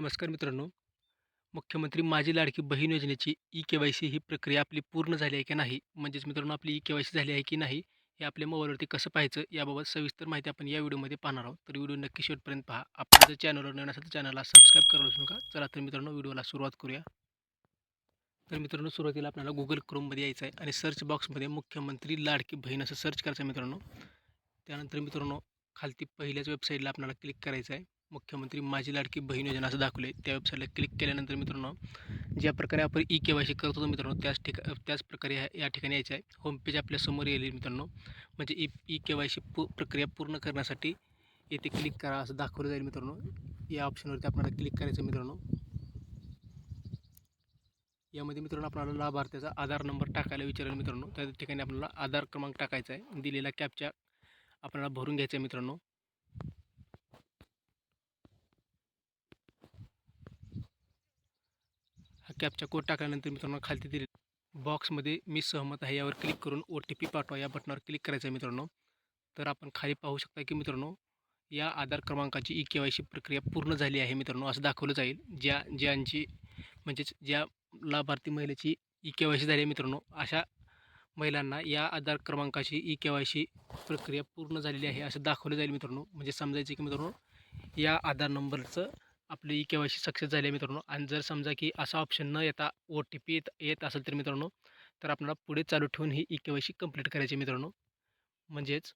नमस्कार मित्रांनो. मुख्यमंत्री माझी लाडकी बहीण योजनेची ई के वाय सी ही प्रक्रिया आपली पूर्ण झाली आहे की नाही? म्हणजेच मित्रांनो आपली ई के वाय सी झाली आहे की नाही? हे आपल्या मोबाईलवरती कसं पाहायचं? याबाबत सविस्तर माहिती आपण या व्हिडिओमध्ये पाहणार आहोत. तर व्हिडिओ नक्की शेवटपर्यंत पहा. आपण जर चॅनलवर नवीन असेल तर चॅनलला सबस्क्राईब करू विसरू नका. चला तर मित्रांनो व्हिडिओला सुरुवात करूया. तर मित्रांनो सुरुवातीला आपल्याला गुगल क्रोममध्ये यायचं आहे आणि सर्च बॉक्समध्ये मुख्यमंत्री लाडकी बहीण असं सर्च करायचं आहे मित्रांनो. त्यानंतर मित्रांनो खालती पहिल्याच वेबसाईटला आपल्याला क्लिक करायचं आहे. मुख्यमंत्री माझी लाडकी बहीण योजना असं दाखवले त्या वेबसाईटला क्लिक केल्यानंतर मित्रांनो ज्या प्रकारे आपण ई के वाय सी करत होतो मित्रांनो त्याच ठिका त्याच प्रकारे या ठिकाणी यायचं आहे. होमपेज आपल्यासमोर येईल मित्रांनो. म्हणजे E E K Y C पू प्रक्रिया पूर्ण करण्यासाठी येथे क्लिक करा असं दाखवलं जाईल मित्रांनो. या ऑप्शनवरती आपल्याला क्लिक करायचं मित्रांनो. यामध्ये मित्रांनो आपल्याला लाभार्थ्याचा आधार नंबर टाकायला विचारेल मित्रांनो. त्या ठिकाणी आपल्याला आधार क्रमांक टाकायचा आहे. दिलेला कॅपच्या आपल्याला भरून घ्यायचा आहे मित्रांनो. हा कॅपचा कोड टाकल्यानंतर मित्रांनो खालती दिले बॉक्समध्ये मी सहमत आहे. यावर क्लिक करून ओ टी पी पाठवा. या बटनावर क्लिक करायचं आहे मित्रांनो. तर आपण खाली पाहू शकता की मित्रांनो या आधार क्रमांकाची ई के वाय सी प्रक्रिया पूर्ण झाली आहे मित्रांनो असं दाखवलं जाईल. ज्या ज्यांची म्हणजेच ज्या लाभार्थी महिलेची ई के वाय सी झाली आहे मित्रांनो अशा महिलांना या आधार क्रमांकाची ई के वाय सी प्रक्रिया पूर्ण झालेली आहे असं दाखवलं जाईल मित्रांनो. म्हणजे समजायचं की मित्रांनो या आधार नंबरचं आपली E K Y C success झाली आहे मित्रांनो. आणि जर समजा की असा ऑप्शन न येता ओ टी पी येत येत असेल तर मित्रांनो तर आपल्याला पुढे चालू ठेवून ही E K Y C complete करायची मित्रांनो. म्हणजेच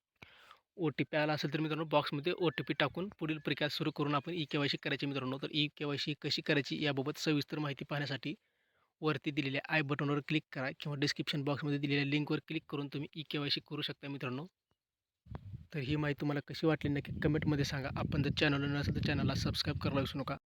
ओ टी पी आला असेल तर मित्रांनो बॉक्समध्ये ओ टी पी टाकून पुढील प्रक्रिया सुरू करून आपण ई के वाय सी करायची मित्रांनो. तर ई के वाय सी कशी करायची याबाबत सविस्तर माहिती पाहण्यासाठी वरती दिलेल्या आय बटनवर क्लिक करा किंवा डिस्क्रिप्शन बॉक्समध्ये दिलेल्या लिंकवर क्लिक करून तुम्ही ई के वाय सी करू शकता मित्रांनो. तर ही माहिती तुम्हाला कशी वाटली नक्की कमेंटमध्ये सांगा. आपण जर चॅनल नसेल तर चॅनलला सबस्क्राईब करायला विसरू नका.